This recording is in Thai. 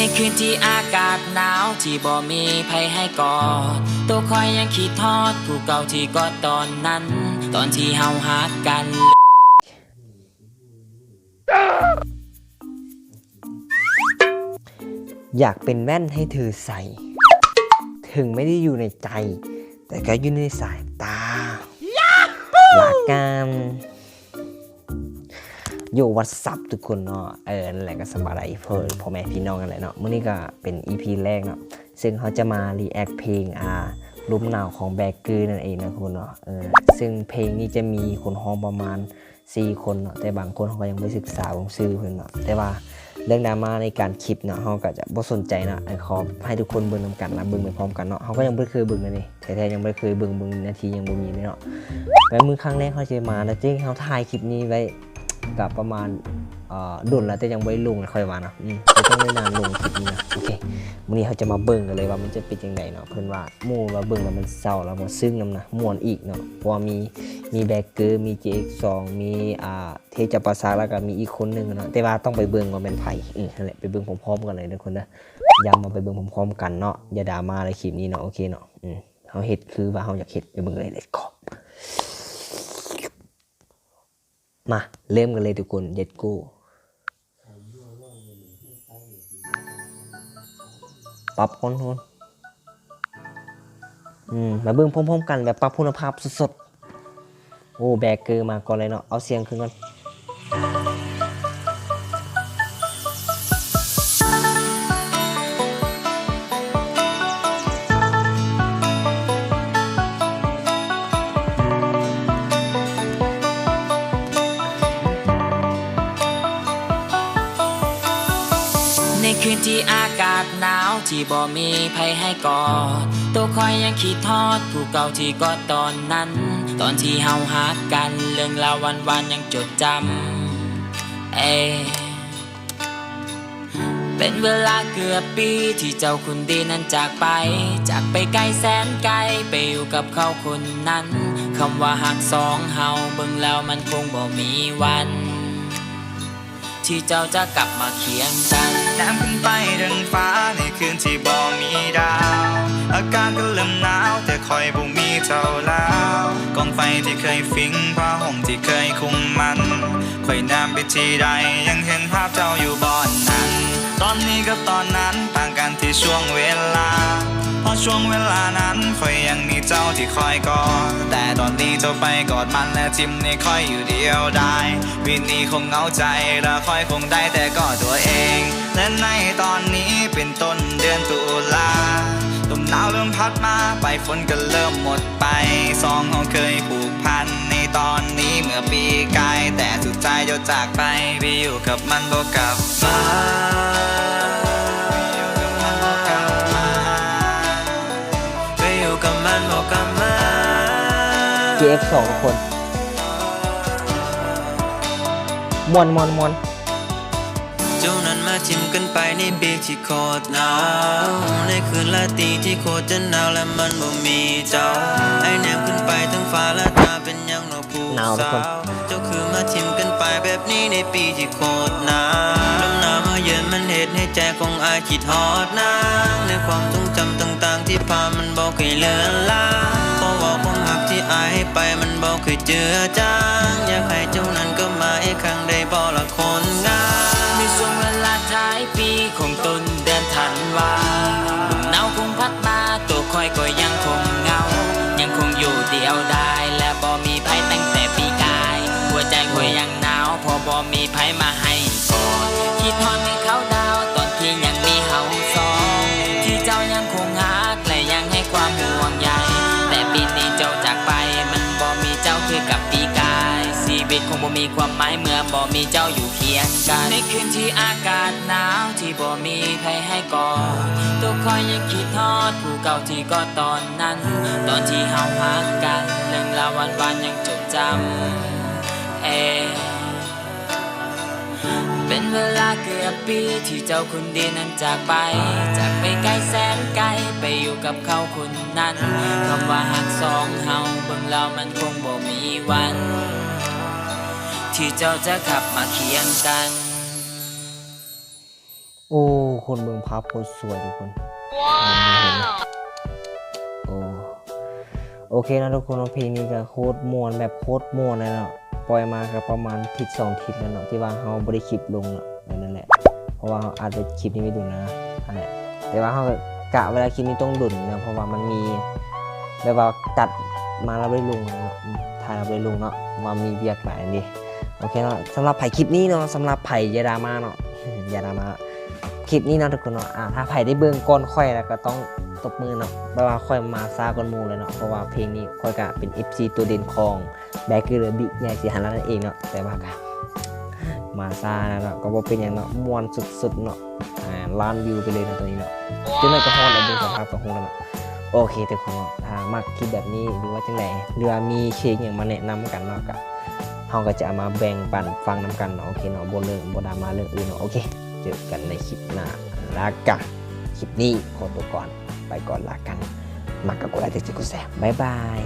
ในคืนที่อากาศหนาวที่บ่มีภัยให้กอด ตัวคอยยังคิดทอดผู้เก่าที่กอดตอนนั้น ตอนที่เฮาฮักกัน อยากเป็นแว่นให้เธอใส่ ถึงไม่ได้อยู่ในใจ แต่ก็อยู่ในสายตาหลักกัน อยู่วัดซับทุกคนเนาะเออนั่นแหละก็สบายเพื่อพ่อแม่พี่น้องกันแหละเนาะมื้อนี้ก็เป็น EP แรกเนาะซึ่งเขาจะมารีแอคเพลงอ่าลมหนาวของแบกเกอร์นั่นเองนะคุณเนาะเออซึ่งเพลงนี้จะมีคนฮ้องประมาณ 4 คนเนาะแต่บางคนเขาก็ยังไม่ศึกษาวงซื้อเพิ่นเนาะแต่ว่าเรื่องดราม่าในการคลิปเนาะเขาก็จะบ่สนใจเนาะไอ้ขอให้ทุกคนเบิ่งนำกันนะเบิ่งไปพร้อมกันเนาะเขาก็ยังไม่เคยเบิ่งเลยนี่แท้ๆยังไม่เคยเบิ่งเบิ่งนาทียังบ่มีเลยเนาะแล้มือครั้งแรกเขาจะมาแล้วจริงเขาถ่ายคลิปนี้ไว้ กับประมาณดุนแล้วแต่ยังไม่ลุงค่อยมาเนาะอืมจะต้องได้นานลุงคลิปนี้นะโอเคมื้อนี้เขาจะมาเบิ่งกันเลยว่ามันจะเป็นจังไดเนาะเพิ่อนว่าหมู่ว่าเบิ่งแล้วมันเศร้าแล้วมันซึ้งนำนะมวนอีกเนาะเพราะว่ามีมีแบกเกอร์มี JX2 มีอ่าเทจัประสาแล้วก็มีอีกคนหนึ่งเนาะแต่ว่าต้องไปเบิ่งว่าเป็นไผ่อือนั่นแหละไปเบิ่งพร้อมๆกันเลยทุกคนนะย้ำมาไปเบิ่งพร้อมๆกันเนาะอย่าด่ามาในคลิปนี้เนาะโอเคเนาะอืมเฮาเฮ็ดคือว่าเฮาอยากเฮ็ดไปเบิ่งเลยเลยก็ มาเริ่มกันเลยทุกคนเย็ดกูปรับคนคนอืมมาเบิ่งพร้อมๆกันแบบปรับคุณภาพสดๆโอ้แบกเกอร์มาก่อนเลยเนาะเอาเสียงขึ้นก่อน ในคืนที่อากาศหนาวที่บ่มีภัยให้กอด ตัวคอยยังคิดทอดผู้เก่าที่กอดตอนนั้น ตอนที่เฮาฮักกันเรื่องราววันวานยังจดจำเอเป็นเวลาเกือบปีที่เจ้าคุณดีนั้นจากไป จากไปไกลแสนไกลไปอยู่กับเขาคนนั้น คำว่าหักสองเฮาเบิ่งแล้วมันคงบ่มีวัน ที่เจ้าจะกลับมาเคียงกันแนมขึ้นไปดังฟ้าในคืนที่บ่มีดาว อากาศก็เริ่มหนาวแต่คอยบ่มีเจ้าแล้วกองไฟที่เคยฟิงผ้าห่มที่เคยคุมมันคอยน้ำไปที่ใดยังเห็นภาพเจ้าอยู่บ่อนนั้น ตอนนี้กับตอนนั้นต่างกันที่ช่วงเวลา เพราะช่วงเวลานั้นคอยยังมีเจ้าที่คอยกอดแต่ตอนนี้เจ้าไปกอดมันและทิมนี่คอยอยู่เดียวได้ วินนี้คงเหงาใจและคอยคงได้แต่กอดตัวเอง และในตอนนี้เป็นต้นเดือนตุลาลมหนาวเริ่มพัดมาไปฝนก็เริ่มหมดไปสองเราเคยผูกพันในตอนนี้เมื่อปีกายแต่สุดท้ายเจ้าจากไปไปอยู่กับมันบอกกลับมา JX2 ทุกคนมวนมวนมวนเจ้านั้นมาทิมกันไปในเบรกที่โคตรหนาวในคืนลาตรีที่โคตรจะหนาวและมันบ่มีเจ้าไอ้แนมขึ้นไปทั้งฟ้าและตาเป็นหยังหนอผู้หนาวทุกสาคนวเจ้าคือมาทิมกันไปแบบนี้ในปีที่โคตรหนาวลมหนาวมา เหตุให้ใจของอายคิดฮอดนางในความทรงจำต่างๆ ที่พามันบอกเคยเลือนลางเพราะว่าความหักที่อายให้ไปมันบอกเคยเจือจางอยากให้เจ้านั้นก็มาอีกครั้งได้บอกละคนงามในช่วงเวลาท้ายปีของต้นเดือนธันวาลมหนาวคงพัดมาตัวคอยก็ยังคงเงา ยังคงอยู่เดียวดายและบ่มีภัยตั้งแต่ปีกาย หัวใจคอยยังหนาวพอบ่มีภัยมา คงบ่มีความหมายเมื่อบ่มีเจ้าอยู่เคียงกัน ในคืนที่อากาศหนาวที่บ่มีใครให้กอดตัวคอยยังคิดทอดผู้เก่าที่ก็ตอนนั้น ตอนที่เฮาหักกันเรื่องราววันๆยังจดจำเอเป็นเวลาเกือบปีที่เจ้าคุณดีนั้นจากไป จากไปไกลแสนไกลไปอยู่กับเขาคนนั้นคำว่าหักสองเฮาเบิ่งแล้วมันคงบ่มีวัน ที่เจ้าจะขับมาเคียงกัน โอ้ คนเมืองภาพโคตรสวยทุกคนเห็นไหมโอ้โอเคนะทุกคนเนาะเพลงนี้ก็โคตรม่วนแบบโคตรม่วนเลยเนาะปล่อยมาก็ประมาณทิศสองทิศแล้วเนาะที่ว่าเขาบริคลิปลงเนาะนั่นแหละ เพราะว่าเขาอาจจะคลิปนี้ไม่ดุนะนั่นแหละแต่ว่าเขาก็กะเวลาคลิปนี้ต้องดุนนะเพราะว่ามันมีแบบว่าตัดมาแล้วไม่ลงเนาะอืมถ่ายแล้วไม่ลงเนาะว่ามีเบียกหลายอันดิ โอเคเนาะสำหรับไผ่คลิปนี้เนาะสำหรับไผ่ยาดามาเนาะยาดามาคลิปนี้เนาะทุกคนเนาะอ่าถ้าไผ่ได้เบื้องก้อนค่อยแล้วก็ต้องตบมือเนาะแปลว่าค่อยมาซาก้อนมูเลยเนาะเพราะว่าเพลงนี้ค่อยกะเป็น FC ตัวเด่นของแบกเกอร์บิ๊กใหญ่สีหันแล้วนั่นเองเนาะแต่ว่าก็มาซานะเนาะก็บ่เป็นอย่างเนาะมวนสุดๆเนาะอ่าล้านวิวไปเลยนะตัวนี้เนาะจังไดก็ฮอดแล้วเบิ่งสภาพก็คงแล้วเนาะโอเคทุกคนเนาะถ้ามักคลิปแบบนี้หรือว่าจังไดหรือว่ามีเพลงอย่างมาแนะนำกันเนาะก็ เราก็จะเอามาแบ่งปันฟังนํกันเนาะโอเคเนาะบ่เรื่องบ่ดราม่าเรื่องอื่นเนาะโอเค เจอกันในคลิปหน้าลากันคลิปนี้ขอตัวก่อนไปก่อนลากัน มักกับกูได้แต่จิกูแซมบบายบาย